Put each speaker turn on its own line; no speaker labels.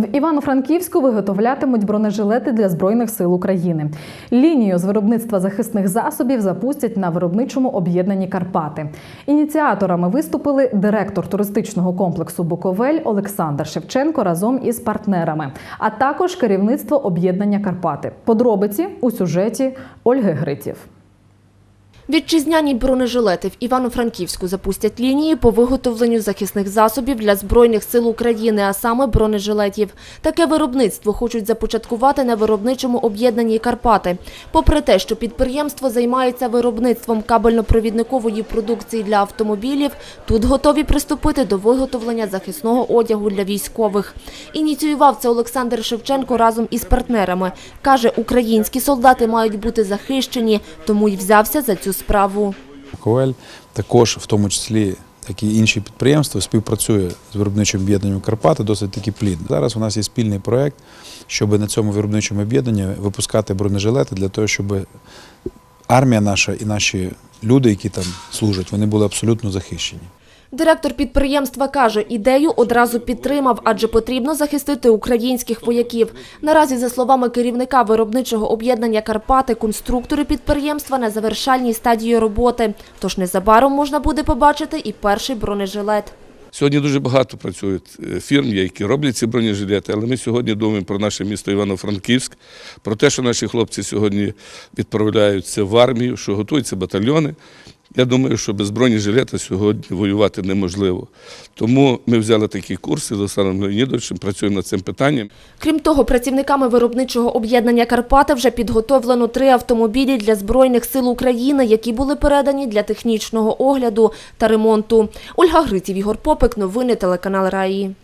В Івано-Франківську виготовлятимуть бронежилети для збройних сил України. Лінію з виробництва захисних засобів запустять на виробничому об'єднанні Карпати. Ініціаторами виступили директор туристичного комплексу Буковель Олександр Шевченко разом із партнерами, а також керівництво об'єднання Карпати. Подробиці у сюжеті Ольги Гритів.
Вітчизняні бронежилети в Івано-Франківську запустять лінії по виготовленню захисних засобів для Збройних сил України, а саме бронежилетів. Таке виробництво хочуть започаткувати на виробничому об'єднанні Карпати. Попри те, що підприємство займається виробництвом кабельно-провідникової продукції для автомобілів, тут готові приступити до виготовлення захисного одягу для військових. Ініціював це Олександр Шевченко разом із партнерами. Каже, українські солдати мають бути захищені, тому й взявся за цю справу.
Ковель також, в тому числі, як і інші підприємства, співпрацює з виробничим об'єднанням Карпати досить таки плідно. Зараз у нас є спільний проєкт, щоб на цьому виробничому об'єднанні випускати бронежилети для того, щоб армія наша і наші люди, які там служать, вони були абсолютно захищені.
Директор підприємства каже, ідею одразу підтримав, адже потрібно захистити українських вояків. Наразі, за словами керівника виробничого об'єднання Карпати, конструктори підприємства на завершальній стадії роботи. Тож незабаром можна буде побачити і перший бронежилет.
Сьогодні дуже багато працюють е, фірм, які роблять ці бронежилети, але ми сьогодні думаємо про наше місто Івано-Франківськ, про те, що наші хлопці сьогодні відправляються в армію, що готуються батальйони. Я думаю, що без бронежилета сьогодні воювати неможливо. Тому ми взяли такі курси з Олександром Леонідовичем, працюємо над цим питанням.
Крім того, працівниками виробничого об'єднання Карпати вже підготовлено три автомобілі для Збройних сил України, які були передані для технічного огляду та ремонту. Ольга Гриців, Ігор Попик, новини телеканал Раї.